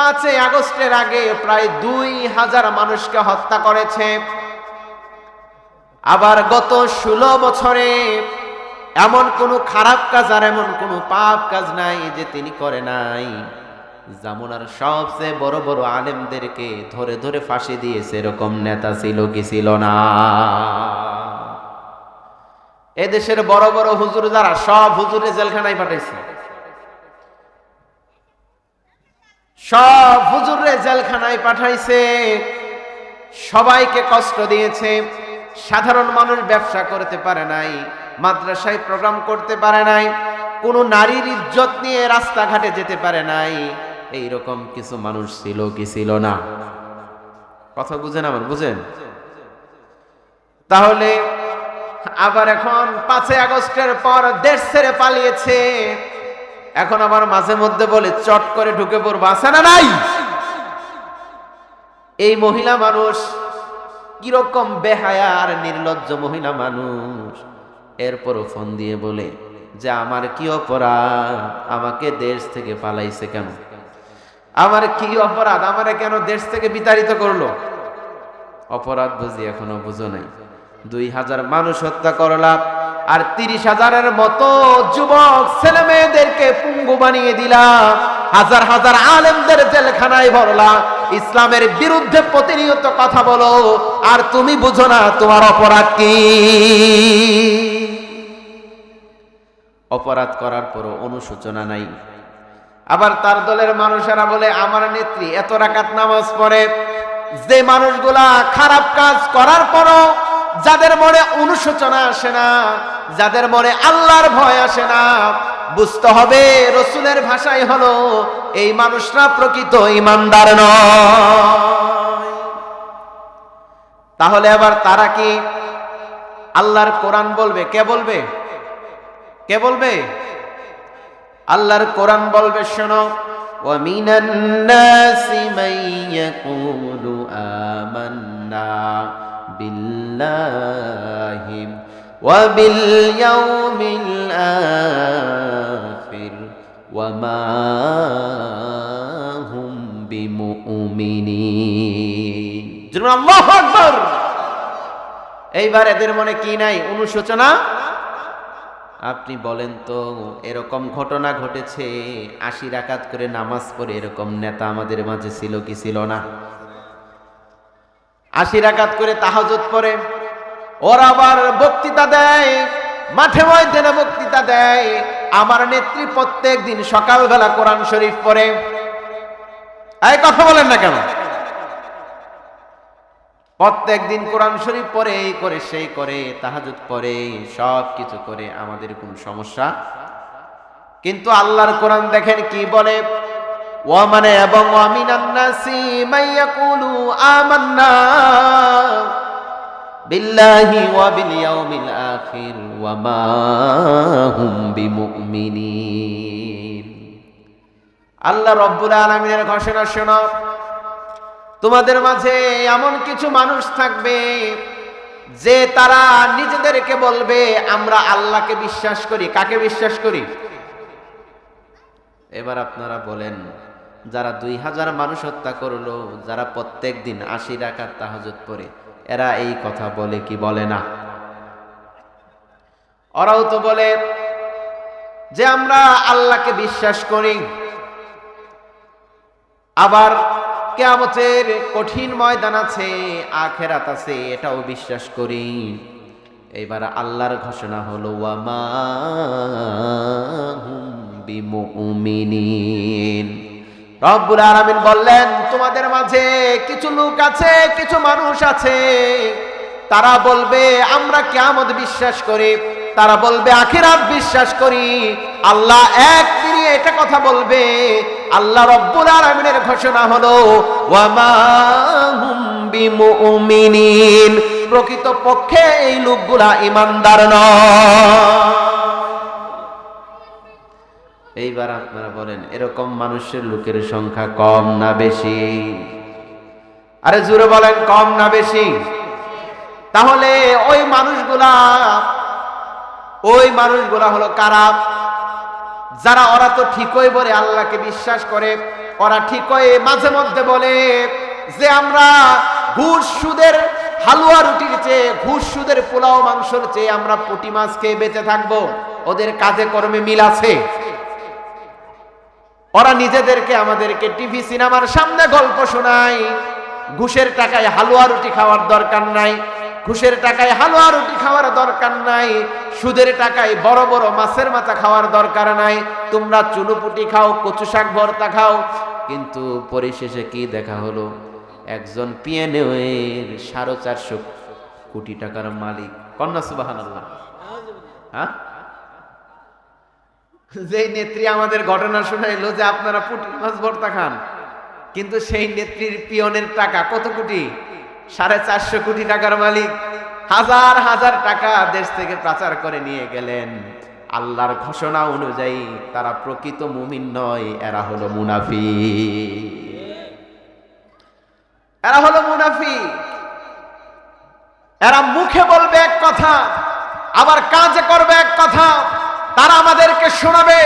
পাঁচই আগস্টের আগে প্রায় দুই হাজার মানুষকে হত্যা করেছে। আবার গত ষোলো বছরে এমন কোনো খারাপ কাজ আর এমন কোনো পাপ কাজ নাই যে তিনি করে নাই। জামুনার সবচেয়ে বড় বড় আলেমদেরকে ধরে ধরে ফাঁসি দিয়েছে এরকম নেতা ছিল কি ছিল না। এদেশের বড় বড় হুজুর যারা সব হুজুরে জেলখানায় পাঠাইছে। সব হুজুরে জেলখানায় পাঠাইছে। সবাইকে কষ্ট দিয়েছে। সাধারণ মানুষ ব্যবসা করতে পারে নাই, মাদ্রাসায় প্রোগ্রাম করতে পারে নাই, কোনো নারীর ইজ্জত নিয়ে রাস্তাঘাটে যেতে পারে নাই। এই রকম কিছু মানুষ ছিল কি ছিল না? কথা বুঝেন আমার, বুঝেন? তাহলে আবার এখন পাঁচই আগস্টের পর দেশ ছেড়ে পালিয়েছে। এখন আবার মাঝে মধ্যে বলে, চট করে ঢুকে পড়ব, আছে না নাই? এই মহিলা মানুষ কীরকম বেহায়া আর নির্লজ্জ মহিলা মানুষ। এরপরও ফোন দিয়ে বলে, যে আমার কি অপরাধ? আমাকে দেশ থেকে পালাইছে কেন? আমার কি অপরাধ? আমারে কেন দেশ থেকে বিতাড়িত করল? অপরাধ বুঝি এখনও বুঝো নাই। দুই হাজার মানুষ হত্যা করলাম আর তিরিশ হাজারের মতো যুবক, ছেলে মেয়েদেরকে পুঙ্গু বানিয়ে দিলাম। হাজার হাজার আলেমদের জেলখানায় ভরলা ইসলামের বিরুদ্ধে প্রতিনিয়ত কথা বলো, আর তুমি বুঝো না তোমার অপরাধ কি? অপরাধ করার পরও অনুশোচনা নাই। আবার তার দলের মানুষেরা বলে, আমার নেত্রী, এত রাকাত নামাজ পড়ে, যে মানুষগুলা খারাপ কাজ করার পরও যাদের মনে অনুশোচনা আসে না যাদের মনে আল্লাহর ভয় আসে না বুঝতে হবে রসুলের ভাষাই হলো এই মানুষরা প্রকৃত ইমানদার নয় তাহলে আবার তারা কি আল্লাহর কোরআন বলবে কে বলবে কে বলবে আল্লাহর কোরআন বলবে শোনো ومن الناس من يقول آمنا بالله وباليوم الآخر وما هم بمؤمنين জরুর আল্লাহু আকবার এইবার এদের মনে কি নাই অনুশোচনা আপনি বলেন তো এরকম ঘটনা ঘটেছে আশি রাকাত করে নামাজ পড়ে এরকম নেতা আমাদের মাঝে ছিল কি ছিল না আশি রাকাত করে তাহাজত পরে ওরা আবার বক্তৃতা দেয়, মাঠে ময়দানে বক্তৃতা দেয়। আমার নেত্রী প্রত্যেক দিন সকালবেলা কোরআন শরীফ পড়ে। এই কথা বলেন না কেন? প্রত্যেক দিন কোরআন শরীফ পড়ে, এই করে, সেই করে তাহাজুদ পড়ে, সব কিছু করে আমাদের কোন সমস্যা। কিন্তু আল্লাহর কোরআন দেখেন কি বলে? ও মানে এবং আমিনান্নাসি মাইয়াকুলু আমান্না বিল্লাহি ওয়া বিল ইয়াউমিল আখির ওয়া মা হুম বিমুমিনিন। আল্লাহ রব্বুল আলামিনের ঘোষণা শোনো, তোমাদের মাঝে এমন কিছু মানুষ থাকবে যে তারা নিজেদেরকে বলবে, আমরা আল্লাহকে বিশ্বাস করি। কাকে বিশ্বাস করি? এবার আপনারা বলেন যারা দুই হাজার মানুষ হত্যা করল, যারা প্রত্যেক দিন আশি রাখার তাহাজত পড়ে, এরা এই কথা বলে কি বলে না? ওরাও তো বলে যে আমরা আল্লাহকে বিশ্বাস করি। আবার কেয়ামতের কঠিন ময়দান আছে, আখেরাত আছে, এটাও বিশ্বাস করি। এইবার আল্লাহর ঘোষণা হলো, ওয়ামা বিমুমিনিন। রব্বুল আলামিন বললেন, তোমাদের মাঝে কিছু লোক আছে, কিছু মানুষ আছে। তারা বলবে, আমরা কেয়ামত বিশ্বাস করি। তারা বলবে, আখিরাত বিশ্বাস করি। আল্লাহ এক তিনি এটা কথা বলবে। আল্লাহ রব্বুল আলামিনের ঘোষণা হলো, ওয়ামা হুম বিমুমিনিন। প্রকৃত পক্ষে এই লোকগুলা ইমানদার নয়। এইবার আপনারা বলেন, এরকম মানুষের লোকের সংখ্যা কম না বেশি? আরে জুড়ে বলেন, কম না বেশি? তাহলে ওই মানুষগুলা ওই মানুষগুলা হলো কারা? যারা ওরা তো ঠিকই বলে, আল্লাহকে বিশ্বাস করে, ওরা ঠিক হয়ে মাঝে মধ্যে বলে যে আমরা ঘুষ সুদের হালুয়া রুটির চেয়ে, ঘুষ সুদের পোলাও মাংসর চেয়ে আমরা পুঁটি মাছ খেয়ে বেঁচে থাকব। ওদের কাজে কর্মে মিল আছে? ওরা নিজেদেরকে আমাদেরকে টিভি, সিনেমার সামনে গল্প শোনায়। ঘুষের টাকায় হালুয়া রুটি খাওয়ার দরকার নাই। ঘুষের টাকায় হালুয়া রুটি খাওয়ার দরকার নাই। সুদের টাকায় বড় বড় মাছের মাথা খাওয়ার দরকার নাই। তোমরা চুনুপুটি খাও, কচু শাক ভর্তা খাও। কিন্তু পরিশেষে কি দেখা হলো? একজন পিএনএর সাড়ে চারশো কোটি টাকার মালিক। কন্যা সুবাহান হ্যাঁ? যেই নেত্রী আমাদের ঘটনা শোনাইলো যে আপনারা পুটি মাছ ভর্তা খান, কিন্তু সেই নেত্রীর পিয়নের টাকা কত কোটি? সাড়ে চারশো কোটি টাকার মালিক হাজার হাজার টাকা দেশ থেকে পাচার করে নিয়ে গেলেন। আল্লাহর ঘোষণা অনুযায়ী তারা প্রকৃত মুমিন নয়, এরা হলো মুনাফি এরা হলো মুনাফি এরা মুখে বলবে এক কথা, আবার কাজে করবে এক কথা। তারা আমাদেরকে শোনাবে,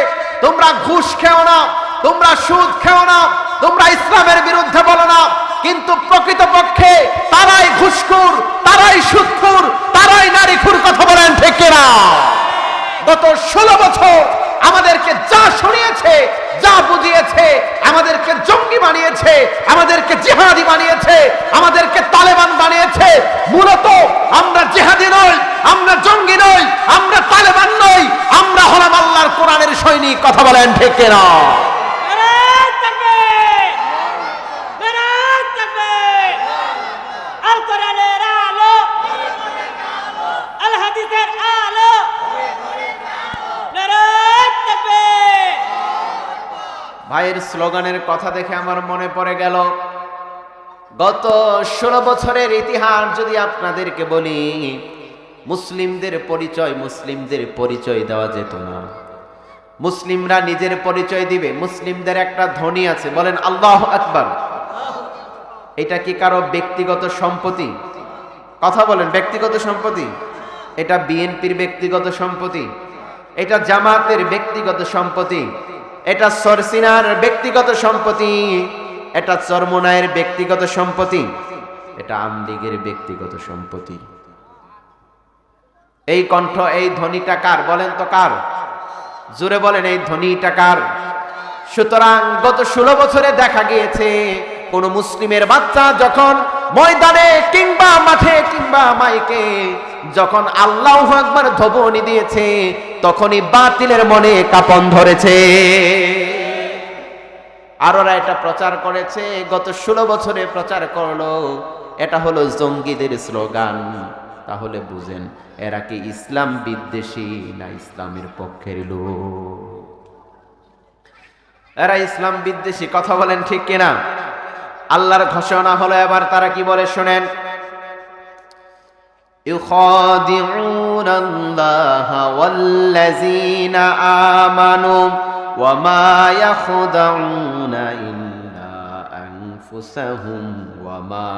তোমরা ঘুষ খেও না, তোমরা সুদ খেও না, তোমরা ইসলামের বিরুদ্ধে বলো না। কিন্তু প্রকৃতপক্ষে তারাই ঘুষখুর, তারাই সুদখুর, তারাই নারী খুর কথা বলেন ঠিক না গত ষোলো বছর আমাদেরকে যা শুনিয়েছে, যা বুঝিয়েছে, আমাদেরকে জঙ্গি বানিয়েছে, আমাদেরকে জিহাদি বানিয়েছে, আমাদেরকে তালেবান বানিয়েছে। মূলত আমরা জিহাদি নই, আমরা জঙ্গি নই, আমরা তালেবান নই, আমরা হলাম আল্লাহর কোরআনের সৈনিক, কথা বলেন ঠিক না নারায় তাকবীর! নারায় তাকবীর! আল কোরআনের আলো আল হাদিসের আলো নারায় তাকবীর! ভাইয়ের স্লোগানের কথা দেখে আমার মনে পড়ে গেল, গত ষোলো বছরের ইতিহাস যদি আপনাদেরকে বলি, মুসলিমদের পরিচয় মুসলিমদের পরিচয় দেওয়া যেত না। মুসলিমরা নিজের পরিচয় দিবে, মুসলিমদের একটা ধ্বনি আছে, বলেন আল্লাহ আকবার। এটা কি কারও ব্যক্তিগত সম্পত্তি? কথা বলেন, ব্যক্তিগত সম্পত্তি? এটা বিএনপির ব্যক্তিগত সম্পত্তি? এটা জামাতের ব্যক্তিগত সম্পত্তি? এটা সরসিনার ব্যক্তিগত সম্পত্তি, এটা চরমনায়ের ব্যক্তিগত সম্পত্তি, এটা আমলিগের ব্যক্তিগত সম্পত্তি। এই কণ্ঠ, এই ধ্বনিটা কার? বলেন তো কার? জোরে বলেন, এই ধ্বনিটা কার? সুতরাং গত ষোলো বছরে দেখা গিয়েছে, কোন মুসলিমের বাচ্চা যখন ময়দানে কিংবা মাঠে কিংবা মাইকে যখন আল্লাহ একবার ধবনি দিয়েছে, তখনই বাতিলের মনে কাপন ধরেছে। আর ওরা এটা প্রচার করেছে, গত ষোলো বছরে প্রচার করল। এটা হলো জঙ্গিদের স্লোগান। তাহলে বুঝেন, এরা কি ইসলাম বিদ্বেষী না ইসলামের পক্ষের লোক? এরা ইসলাম বিদ্বেষী, কথা বলেন ঠিক কিনা? আল্লাহর ঘোষণা হলো, এবার তারা কি বলে শোনেন? يخادعون الله والذين آمنوا وما يخدعون إلا أنفسهم وما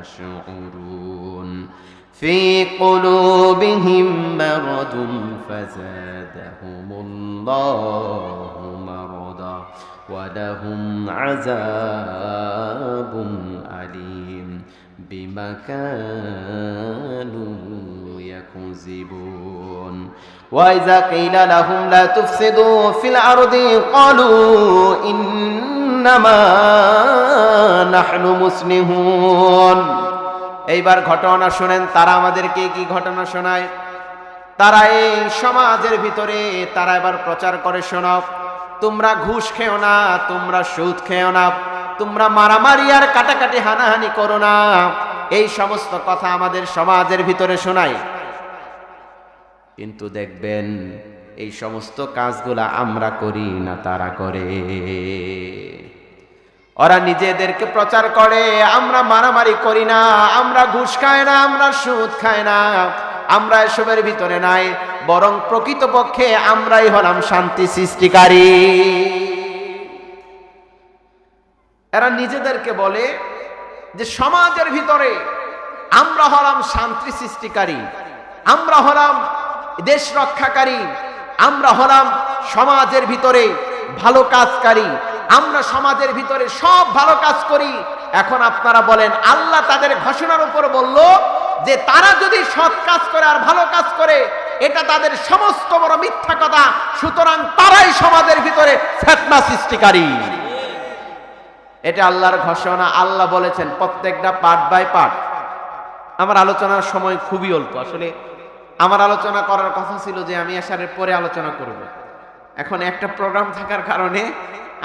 يشعرون في قلوبهم مرض فزادهم الله مرضا ولهم عذاب أليم বিমা কানু ইয়াকুজিবুন ওয়াইজা কিলা লাহুম লা তুফসিদু ফিল আরদি ক্বালু ইন্নামা নাহনু মুসলিহুন এইবার ঘটনা শোনেন, তারা আমাদেরকে কি ঘটনা শোনায়? তারা এই সমাজের ভিতরে, তারা এবার প্রচার করে শোনাও তোমরা ঘুষ খেও না, তোমরা সুদ খেও না। তোমরা মারামারি আর কাটাকাটি হানাহানি করো না। এই সমস্ত কথা আমাদের সমাজের ভিতরে শোনায়। কিন্তু দেখবেন, এই সমস্ত কাজগুলা আমরা করি না, তারা করে। ওরা নিজেদেরকে প্রচার করে, আমরা মারামারি করি না, আমরা ঘুষ খাই না, আমরা সুদ খাই না, আমরা এসবের ভিতরে নাই, বরং প্রকৃতপক্ষে আমরাই হলাম শান্তি সৃষ্টিকারী। নিজেদেরকে বলে যে সমাজের ভিতরে আমরা হলাম শান্তি সৃষ্টিকারী, আমরা হলাম দেশ রক্ষাকারী, আমরা হলাম সমাজের ভিতরে ভালো কাজকারী, আমরা সমাজের ভিতরে সব ভালো কাজ করি। এখন আপনারা বলেন, আল্লাহ তাদের ঘোষণার উপর বলল যে তারা যদি সৎ কাজ করে আর ভালো কাজ করে, এটা তাদের সমস্ত বড় মিথ্যা কথা। সুতরাং তারাই সমাজের ভিতরে ফেতনা সৃষ্টিকারী। এটা আল্লাহর ঘোষণা, আল্লাহ বলেছেন প্রত্যেকটা পার্ট বাই পার্ট আমার আলোচনার সময় খুবই অল্প। আসলে আমার আলোচনা করার কথা ছিল যে আমি আসারের পরে আলোচনা করব। এখন একটা প্রোগ্রাম থাকার কারণে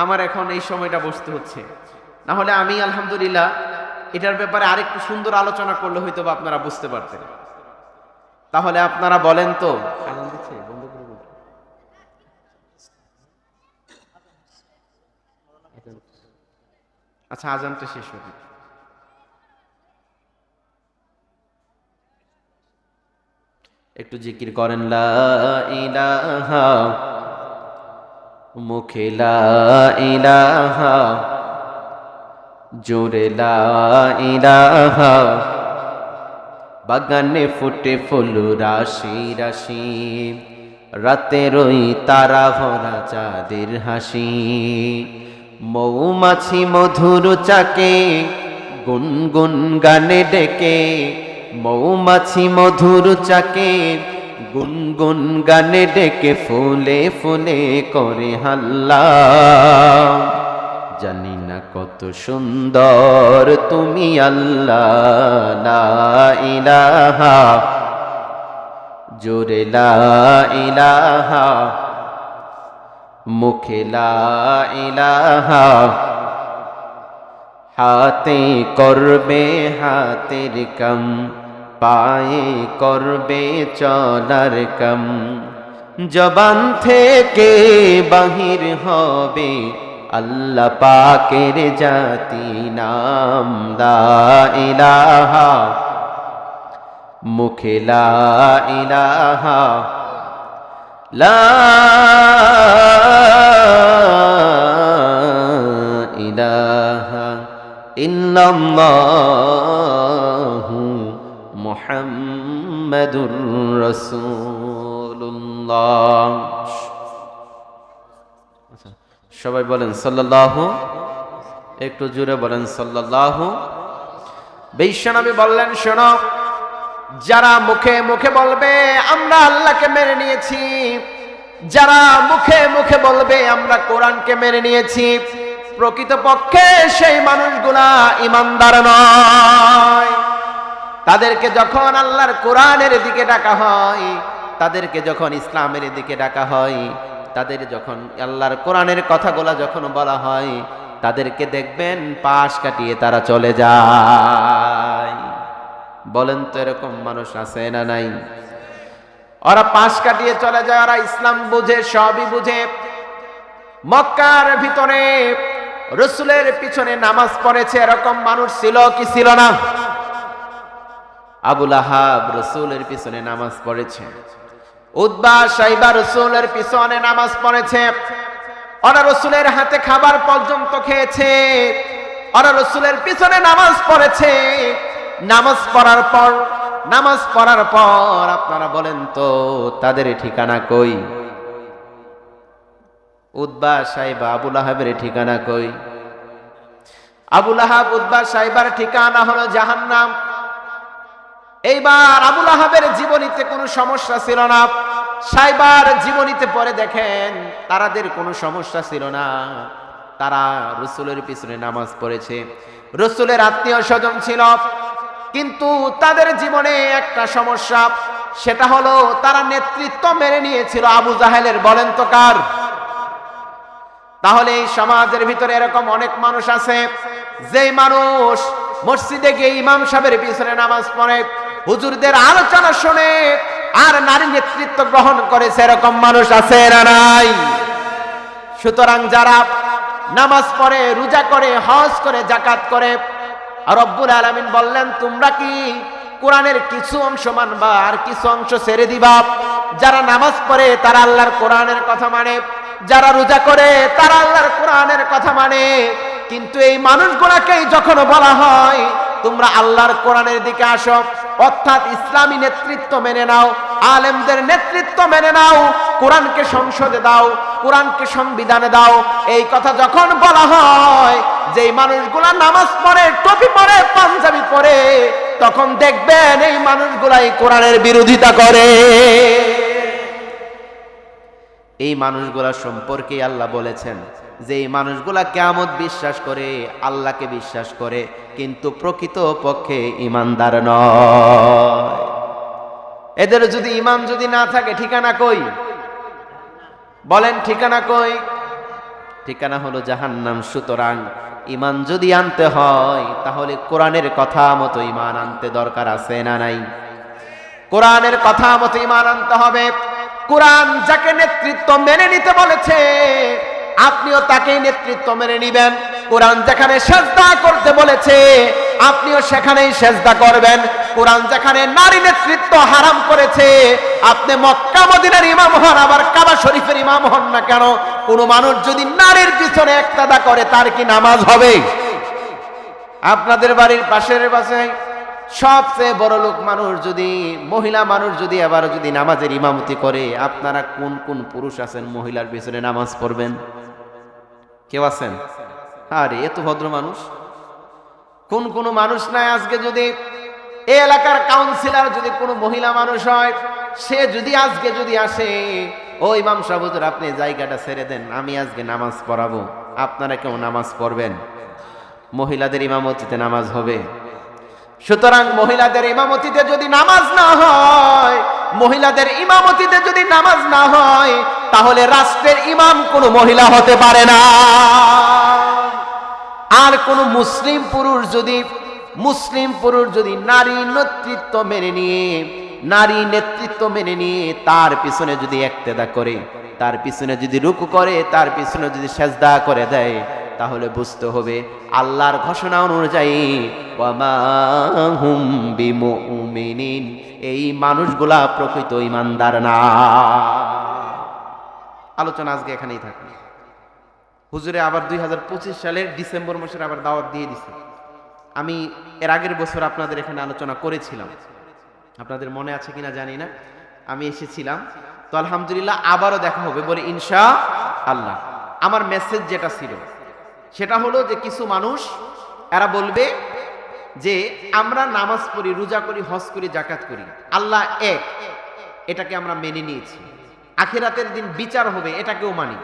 আমার এখন এই সময়টা বসতে হচ্ছে। না হলে আমি, আলহামদুলিল্লাহ, এটার ব্যাপারে আরেকটু সুন্দর আলোচনা করলে হয়তো আপনারা বুঝতে পারতেন। তাহলে আপনারা বলেন তো আজান দিচ্ছে? বন্ধ করে বলুন। আচ্ছা আজানটা শেষ হবে। একটু জিকির করেন, লা মুখে লা জোরে লা বাগানে ফুটে ফুল, রাশি রাশি রাতের ওই তারা ভরা চাঁদের হাসি মৌমাছি মধুর চাকে গুনগুন গানে ডেকে। মৌমাছি মধুর চাকে গুনগুন গানে ডেকে, ফুলে ফুলে করে হাল্লা জানি না কত সুন্দর তুমি আল্লাহ ইলাহা। জোরে লা ইলাহা। মুখে ইলাহা, হাতে করবে হাতের কম, পায়ে করবে চলার কম। জবান থেকে বাহির হবে আল্লাহ পাকের জাতি নাম ইলাহা। মুখে লা আচ্ছা, সবাই বলেন সাল্লাল্লাহু একটু জোরে বলেন সাল্লাল্লাহু। বিশ্বনবী বললেন শোনো যারা মুখে মুখে বলবে, আমরা আল্লাহকে মেনে নিয়েছি। যারা মুখে মুখে বলবে, আমরা কোরআনকে মেনে নিয়েছি। প্রকৃতপক্ষে সেই মানুষগুলা ইমানদার নয়। তাদেরকে যখন আল্লাহর কোরআনের দিকে ডাকা হয়, তাদেরকে যখন ইসলামের দিকে ডাকা হয়, তাদের যখন আল্লাহর কোরআনের কথাগুলা যখন বলা হয়, তাদেরকে দেখবেন পাশ কাটিয়ে তারা চলে যায়। বলেন তো এরকম মানুষ আছে না নাই? ওরা পাশ কাটিয়ে চলে যায়, ওরা ইসলাম বুঝে, সবই বুঝে। মক্কার ভিতরে রসুলের পিছনে নামাজ পড়েছে, এরকম মানুষ ছিল কি ছিল না? আবুল আহাব রসুলের পিছনে নামাজ পড়েছে। উদ্বা সাইবা রসুলের পিছনে নামাজ পড়েছে। ওরা রসুলের হাতে খাবার পর্যন্ত খেয়েছে। ওরা রসুলের পিছনে নামাজ পড়েছে। নামাজ পড়ার পর, নামাজ পড়ার পর আপনারা বলেন তো, তাদের ঠিকানা কই? উদ্বা সাহেব, আবুল আহাবের ঠিকানা কই? আবুল আহাব, উদ্বা সাহেবার ঠিকানা হলো জাহান্নাম। এইবার আবুল আহাবের জীবনীতে কোনো সমস্যা ছিল না। সাইবার জীবনীতে পরে দেখেন, তারাদের কোনো সমস্যা ছিল না। তারা রসুলের পিছনে নামাজ পড়েছে। রসুলের আত্মীয় স্বজন ছিল। কিন্তু তাদের জীবনে একটা সমস্যা, সেটা হলো তারা নেতৃত্ব মেনে নিয়েছিল আবু জাহেলের, বলেন তো কার? তাহলে এই সমাজের ভিতরে এরকম অনেক মানুষ আছে যে মানুষ মসজিদে গিয়ে ইমাম সাহেবের পিছনে নামাজ পড়ে, হুজুরদের আলোচনা শুনে আর নারী নেতৃত্ব গ্রহণ করেছে এরকম মানুষ আছে না নাই? সুতরাং যারা নামাজ পড়ে, রোজা করে, হজ করে জাকাত করে রব্বুল আলমিন বললেন, তোমরা কি কোরআনের কিছু অংশ মানবা আর কিছু অংশ ছেড়ে দিবা? যারা নামাজ পড়ে তারা আল্লাহর কোরআনের কথা মানে যারা রোজা করে তারা আল্লাহর কোরআনের কথা মানে। কিন্তু এই মানুষগুলাকেই যখন বলা হয়, তোমরা আল্লাহর কোরআনের দিকে আসো। অর্থাৎ ইসলামী নেতৃত্ব মেনে নাও, আলেমদের নেতৃত্ব মেনে নাও, কোরআনকে সংসদে দাও, কোরআনকে সংবিধানে দাও। এই কথা যখন বলা হয় যে মানুষগুলা নামাজ পড়ে, টুপি পরে, পাঞ্জাবি পরে, তখন দেখবেন এই মানুষগুলাই কোরআনের বিরোধিতা করে। এই মানুষগুলা সম্পর্কে আল্লাহ বলেছেন যে মানুষগুলা কেমত বিশ্বাস করে, আল্লাহকে বিশ্বাস করে, কিন্তু প্রকৃত পক্ষে ইমানদার নয়। এদের যদি ইমান যদি না থাকে, ঠিকানা কই? বলেন, ঠিকানা কই? ঠিকানা হলো জাহান্নাম। সুতরাং ইমান যদি আনতে হয়, তাহলে কোরআনের কথা মতো ইমান আনতে দরকার আছে না নাই? কোরআনের কথা মতো ইমান আনতে হবে। কোরআন যাকে নেতৃত্ব মেনে নিতে বলেছে আপনিও তাকেই নেতৃত্ব মেনে নিবেন। কোরআন যেখানে সেজদা করতে বলেছে, আপনিও সেখানেই সেজদা করবেন। কোরআন যেখানে নারী নেতৃত্ব হারাম করেছে, আপনি মক্কা মদিনার ইমাম হন, আবার কাবা শরীফের ইমাম হন না কেন? কোনো মানুষ যদি নারীর পিছনে একতাদা করে, তার কি নামাজ হবে? আপনাদের বাড়ির পাশের পাশে সবচেয়ে বড় লোক মানুষ যদি, মহিলা মানুষ যদি আবার যদি নামাজের ইমামতি করে, আপনারা কোন কোন পুরুষ আছেন মহিলার পিছনে নামাজ পড়বেন? কেউ আছেন? আরে এত ভদ্র মানুষ। কোন কোন মানুষ নাই আজকে যদি এই এলাকার কাউন্সিলর যদি কোনো মহিলা মানুষ হয়, সে যদি আজকে যদি আসে, ও ইমাম সাহুদুর আপনি জায়গাটা ছেড়ে দেন, আমি আজকে নামাজ পড়াবো। আপনারা কেউ নামাজ পড়বেন? মহিলাদের ইমামতিতে নামাজ হবে। সুতরাং মহিলাদের ইমামতিতে যদি নামাজ না হয়, মহিলাদের ইমামতিতে যদি নামাজ না হয় তাহলে রাষ্ট্রের ইমাম কোনো মহিলা হতে পারে না। আর কোন মুসলিম পুরুষ যদি, মুসলিম পুরুষ যদি নারী নেতৃত্ব মেনে নিয়ে, নারী নেতৃত্ব মেনে নিয়ে তার পিছনে যদি একতেদা করে, তার পিছনে যদি রুকু করে, তার পিছনে যদি সেজদা করে দেয়, তাহলে বুঝতে হবে আল্লাহর ঘোষণা অনুযায়ী এই মানুষগুলা প্রকৃত ইমানদার না। আলোচনা আজকে এখানেই থাকে হুজুরে আবার দুই হাজার পঁচিশ সালের ডিসেম্বর মাসের আবার দাওয়াত দিয়ে দিছে। আমি এর আগের বছর আপনাদের এখানে আলোচনা করেছিলাম। আপনাদের মনে আছে কিনা জানি না। আমি এসেছিলাম। তো আলহামদুলিল্লাহ আবারও দেখা হবে। বলে ইনশা আল্লাহ আমার মেসেজ যেটা ছিল, সেটা হলো যে কিছু মানুষ, এরা বলবে যে, আমরা নামাজ পড়ি, রোজা করি, হজ করি জাকাত করি। আল্লাহ এক। এটাকে আমরা মেনে নিয়েছি। আখিরাতের দিন বিচার হবে এটাকেও মানি।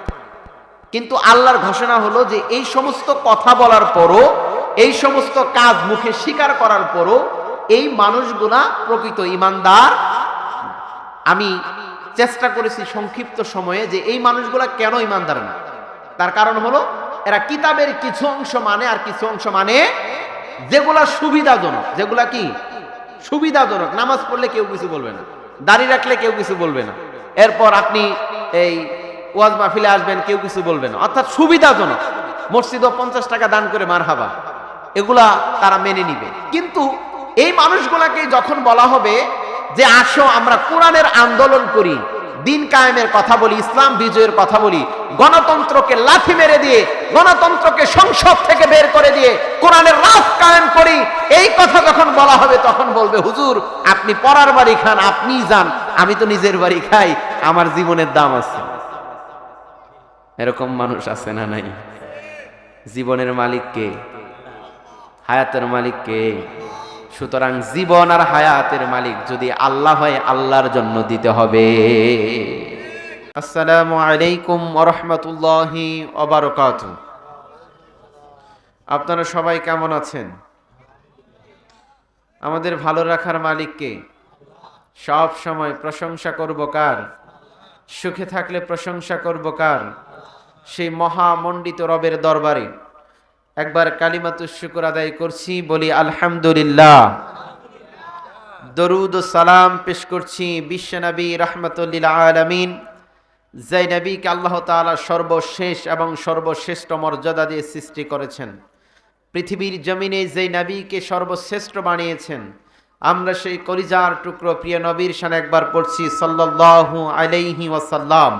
কিন্তু আল্লাহর ঘোষণা হলো যে এই সমস্ত কথা বলার পরও, এই সমস্ত কাজ মুখে স্বীকার করার পরও এই মানুষগুলা প্রকৃত ইমানদার। আমি চেষ্টা করেছি সংক্ষিপ্ত সময়ে যে এই মানুষগুলা কেন ইমানদার না? তার কারণ হলো, এরা কিতাবের কিছু অংশ মানে আর কিছু অংশ মানে যেগুলা সুবিধাজনক। যেগুলা কি? সুবিধাজনক। নামাজ পড়লে কেউ কিছু বলবে না। দাড়ি রাখলে কেউ কিছু বলবে না। এরপর আপনি এই ওয়াজ মাহফিলে আসবেন, কেউ কিছু বলবেন অর্থাৎ সুবিধাজনক। মসজিদও পঞ্চাশ টাকা দান করে মার হাবা এগুলা তারা মেনে নিবে। কিন্তু এই মানুষগুলাকে যখন বলা হবে যে, আসো, আমরা কোরআনের আন্দোলন করি, দিন কায়েমের কথা বলি, ইসলাম বিজয়ের কথা বলি, গণতন্ত্রকে লাথি মেরে দিয়ে, গণতন্ত্রকে সংসদ থেকে বের করে দিয়ে কোরআনের রাজ কায়েম করি, এই কথা যখন বলা হবে, তখন বলবে, হুজুর, আপনি পরার বাড়ি খান, আপনিই যান, আমি তো নিজের বাড়ি খাই। আমার জীবনের দাম আছে। এরকম মানুষ আছে না নাই? জীবনের মালিক কে? হায়াতের মালিক কে? সুতরাং জীবন আর হায়াতের মালিক যদি আল্লাহ হয়, আল্লাহর জন্য দিতে হবে। আসসালামু আলাইকুম ওরহমতুল্লাহি ওবারকাত আপনারা সবাই কেমন আছেন? আমাদের ভালো রাখার মালিককে সব সময় প্রশংসা করব কার? সুখে থাকলে প্রশংসা করব কার? সেই মহামণ্ডিত রবের দরবারে। একবার কালিমাতু শুকুর আদায় করছি, বলি আলহামদুলিল্লাহ। দরুদ সালাম পেশ করছি বিশ্বনবী রহমতুল্লিল আলমিন যে নবীকে আল্লাহ তাআলা সর্বশেষ এবং সর্বশ্রেষ্ঠ মর্যাদা দিয়ে সৃষ্টি করেছেন। পৃথিবীর জমিনে যে নবীকে সর্বশ্রেষ্ঠ বানিয়েছেন আমরা সেই কলিজার টুকরো প্রিয় নবীর সান একবার পড়ছি, সাল্লাল্লাহু আলাইহি ওয়াসাল্লাম।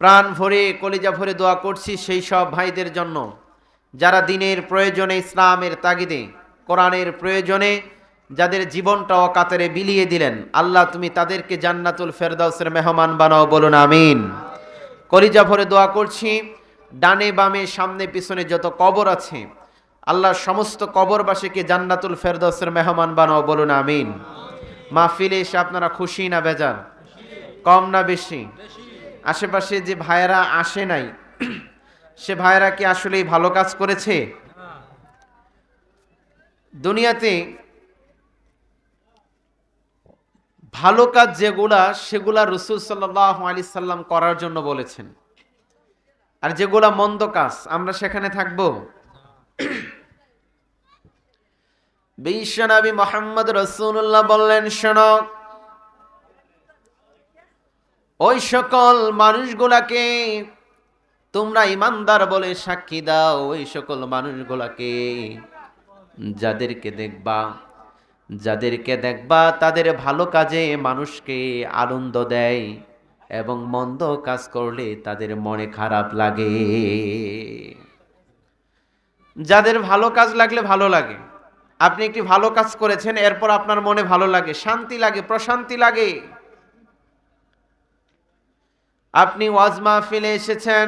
প্রাণ ভরে, কলিজা ভরে দোয়া করছি সেই সব ভাইদের জন্য, যারা দিনের প্রয়োজনে ইসলামের তাগিদে, কোরআনের প্রয়োজনে যাদের জীবনটা অকাতরে বিলিয়ে দিলেন, আল্লাহ তুমি তাদেরকে জান্নাতুল ফেরদাউসের মেহমান বানাও, বলুন আমিন। কলিজা ভরে দোয়া করছি, ডানে বামে, সামনে, পিছনে যত কবর আছে আল্লাহ সমস্ত কবরবাসীকে জান্নাতুল ফেরদাউসের মেহমান বানাও, বলুন আমিন। মাহফিলে এসে আপনারা খুশি না বেজান কম না বেশি? আশেপাশে যে ভাইয়েরা আসে নাই, সে ভাইয়েরা কি আসলেই ভালো কাজ করেছে? দুনিয়াতে ভালো কাজ যেগুলা, সেগুলা রসুল সাল্লাহ আলি সাল্লাম করার জন্য বলেছেন। আর যেগুলা মন্দ কাজ, আমরা সেখানে থাকব? বিশ্বনবী মোহাম্মদ রসুল্লাহ বললেন, শোনো, ওই সকল মানুষগুলাকে তোমরা ইমানদার বলে সাক্ষী দাও। ওই সকল মানুষগুলাকে যাদেরকে দেখবা যাদেরকে দেখবা, তাদের ভালো কাজে মানুষকে আনন্দ দেয় এবং মন্দ কাজ করলে তাদের মনে খারাপ লাগে। যাদের ভালো কাজ লাগলে ভালো লাগে। আপনি একটি ভালো কাজ করেছেন, এরপর আপনার মনে ভালো লাগে, শান্তি লাগে, প্রশান্তি লাগে। আপনি ওয়াজ মাহফিলে এসেছেন,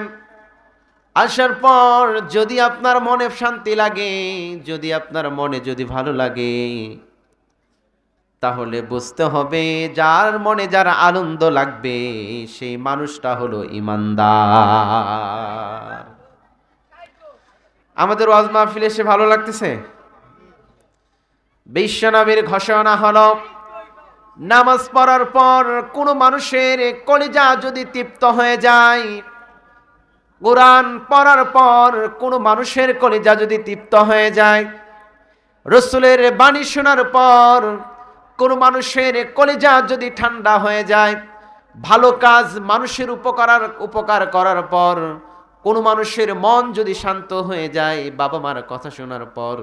আসার পর যদি আপনার মনে শান্তি লাগে, যদি আপনার মনে যদি ভালো লাগে, তাহলে বুঝতে হবে যার মনে যার আনন্দ লাগবে, সেই মানুষটা হলো ইমানদার। আমাদের ওয়াজ মাহফিল এসে ভালো লাগতেছে? বিশ্বনবীর ঘোষণা হলো, নামাজ পড়ার পর কোনো মানুষের কলিজা যদি তৃপ্ত হয়ে যায়, কোরআন পড়ার পর কোনো মানুষের কলিজা যদি তৃপ্ত হয়ে যায়, রসুলের বাণী শোনার পর কোনো মানুষের কলিজা যদি ঠান্ডা হয়ে যায়, ভালো কাজ মানুষের উপকার উপকার করার পর কোনো মানুষের মন যদি শান্ত হয়ে যায়, বাবা মার কথা শোনার পর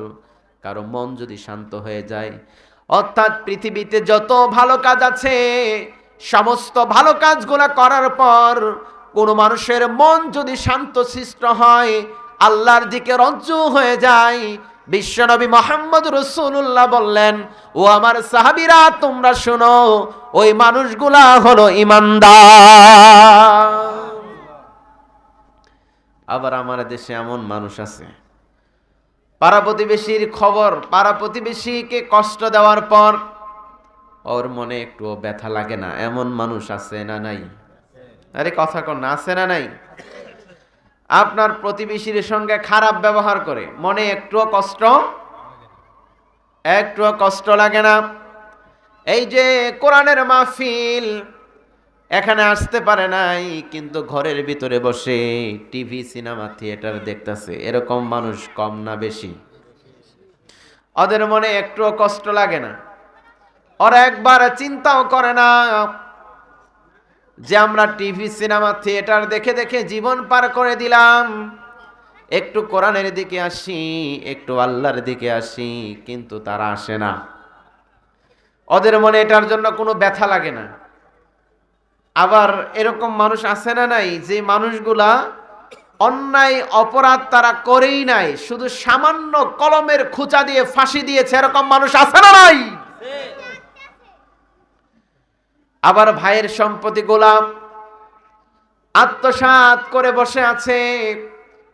কারও মন যদি শান্ত হয়ে যায়, অর্থাৎ পৃথিবীতে যত ভালো কাজ আছে, সমস্ত ভালো কাজগুলো করার পর কোনো মানুষের মন যদি শান্ত সৃষ্ট হয়, আল্লাহর দিকে রজ্জু হয়ে যায়। বিশ্বনবী মোহাম্মদ রসুল্লাহ বললেন, ও আমার সাহাবিরা, তোমরা শোনো, ওই মানুষগুলা হলো ইমানদার। আবার আমার দেশে এমন মানুষ আছে পাড়া প্রতিবেশীর খবর, পাড়া প্রতিবেশীকে কষ্ট দেওয়ার পর ওর মনে একটুও ব্যথা লাগে না। এমন মানুষ আছে না নাই? আরে কথা কর না আছে না নাই? আপনার প্রতিবেশীর সঙ্গে খারাপ ব্যবহার করে মনে একটুও কষ্ট একটুও কষ্ট লাগে না? এই যে কোরআনের মাহফিল এখানে আসতে পারে নাই, কিন্তু ঘরের ভিতরে বসে টিভি, সিনেমা, থিয়েটার দেখতেছে। এরকম মানুষ কম না বেশি। ওদের মনে একটুও কষ্ট লাগে না। ওরা একবার চিন্তাও করে না যে আমরা টিভি, সিনেমা, থিয়েটার দেখে দেখে জীবন পার করে দিলাম। একটু কোরআনের দিকে আসি, একটু আল্লাহর দিকে আসি, কিন্তু তারা আসে না। ওদের মনে এটার জন্য কোনো ব্যথা লাগে না। আবার এরকম মানুষ আছে না নাই যে মানুষগুলা অন্যায়, অপরাধ তারা করেই নাই, শুধু সামান্য কলমের খুঁচা দিয়ে, ফাঁসি দিয়েছে, এরকম মানুষ আছে না নাই? আবার ভাইয়ের সম্পত্তি গোলাম আত্মসাত করে বসে আছে,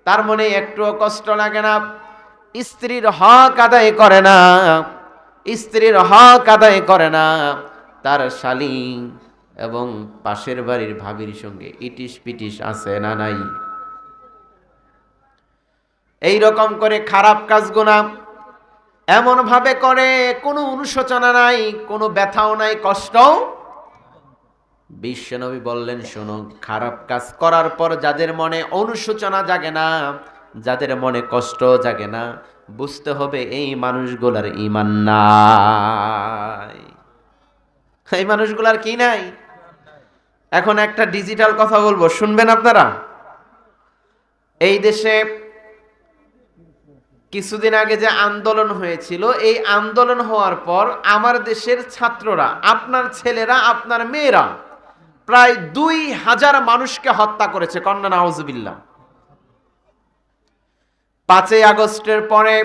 তার মনে একটুও কষ্ট লাগে না, স্ত্রীর হক আদায় করে না, স্ত্রীর হক আদায় করে না, তার শালী এবং পাশের বাড়ির ভাবির সঙ্গে ইটিস পিটিস আছে না নাই? এই রকম করে খারাপ কাজগুনা এমন ভাবে করে, কোনো অনুশোচনা নাই, কোনো ব্যথাও নাই, কষ্টও? বিশ্বনবী বললেন, শোনো, খারাপ কাজ করার পর যাদের মনে অনুশোচনা জাগে না, যাদের মনে কষ্ট জাগে না, বুঝতে হবে এই মানুষগুলার ইমান নাই। এই মানুষগুলার কি নাই? এখন একটা ডিজিটাল কথা বলব। শুনবেন আপনারা? এই দেশে কিছুদিন আগে যে আন্দোলন হয়েছিল, এই আন্দোলন হওয়ার পর আমার দেশের ছাত্ররা, আপনার ছেলেরা, আপনার মেয়েরা প্রায় দুই হাজার মানুষকে হত্যা করেছে। কন্যা নাউজুবিল্লাহ পাঁচই আগস্টের পরে